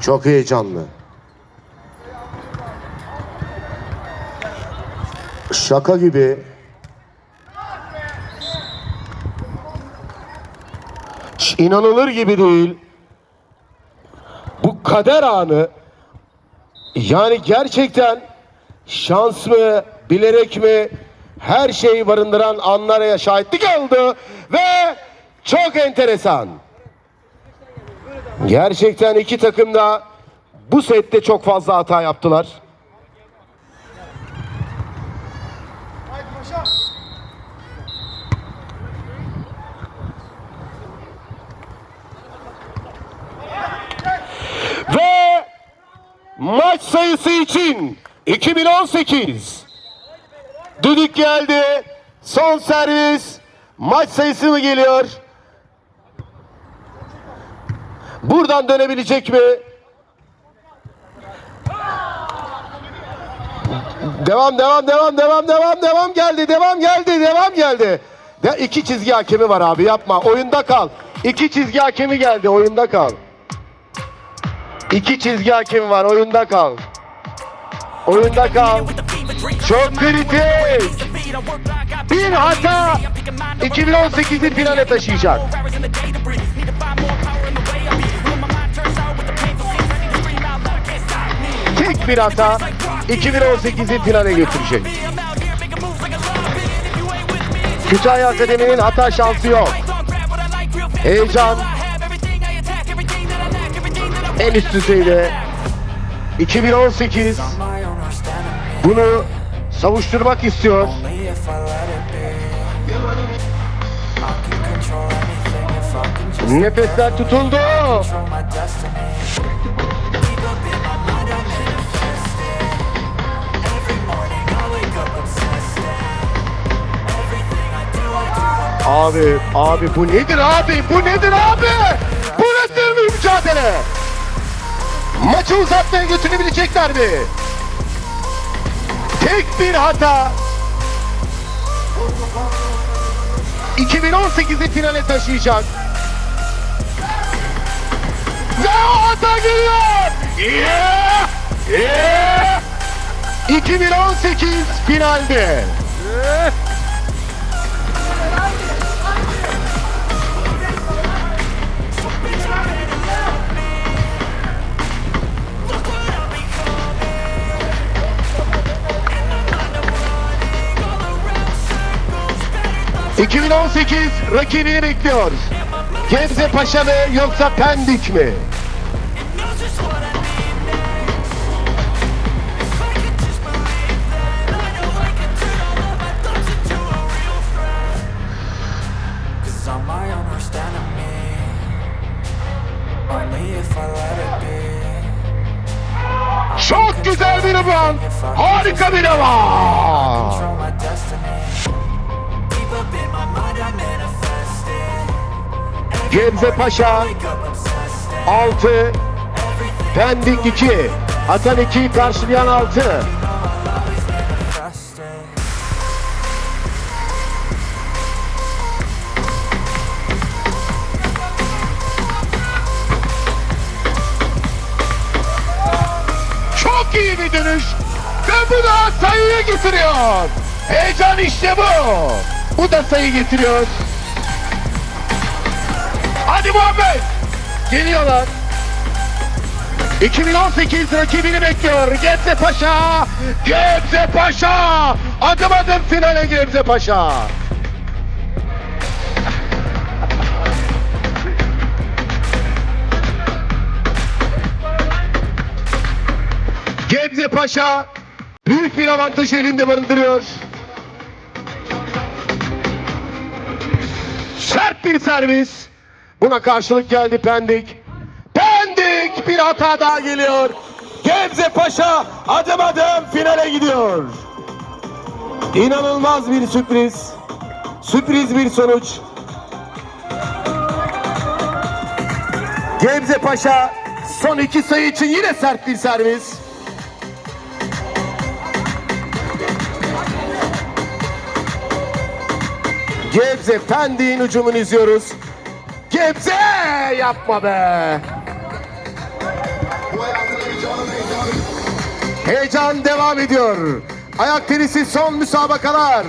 Çok heyecanlı. Şaka gibi. İnanılır gibi değil. Bu kader anı yani gerçekten şans mı, bilerek mi her şeyi barındıran anlara şahitlik oldu ve çok enteresan. Gerçekten iki takım da bu sette çok fazla hata yaptılar. Ve maç sayısı için 2018 düdük geldi. Son servis maç sayısı mı geliyor? Buradan dönebilecek mi? Devam devam devam devam devam devam geldi devam geldi devam geldi. De iki çizgi hakemi var abi yapma oyunda kal. İki çizgi hakemi geldi oyunda kal. İki çizgi hakemi var oyunda kal. Oyunda kal. Çok kritik. Bir hata 2018'i finale taşıyacak. Tek bir hata 2018'i finale götürecek. Kütahya Akademi'nin hata şansı yok. Heyecan en üst düzeyde 2018 bunu savuşturmak istiyor. Nefesler tutuldu. Abi, abi bu nedir abi? Bu nedir abi? Bu nedir mücadele? Maçı uzatmaya götürebilecekler mi? Tek bir hata 2018'i finale taşıyacak. Ve o hata geliyor. Yeah! Yeah! 2018 finalde. ...2018 rakibini bekliyor. Gebze Paşa mı yoksa Pendik mi? Çok güzel bir rebound. Harika bir devam. Gebze Paşa Wake up obsessed 6, Pendik 2. Atan 2'yi karşılayan 6. Trust it Çok iyi bir dönüş. Ve bu da sayıyı getiriyor. Heyecan işte bu. Bu da sayı getiriyor. Hadi Muhammed. Geliyorlar. 2018 rakibini bekliyor. Gebze Paşa. Gebze Paşa. Adım adım finale Gebze Paşa. Gebze Paşa büyük bir avantaj elinde barındırıyor. Sert bir servis. Buna karşılık geldi Pendik. Pendik bir hata daha geliyor. Gebze Paşa adım adım finale gidiyor. İnanılmaz bir sürpriz. Sürpriz bir sonuç. Gebze Paşa son iki sayı için yine sert bir servis. Gebze Pendik'in hücumunu izliyoruz. Gebze yapma be. Heyecan devam ediyor. Ayak tenisi son müsabakalar.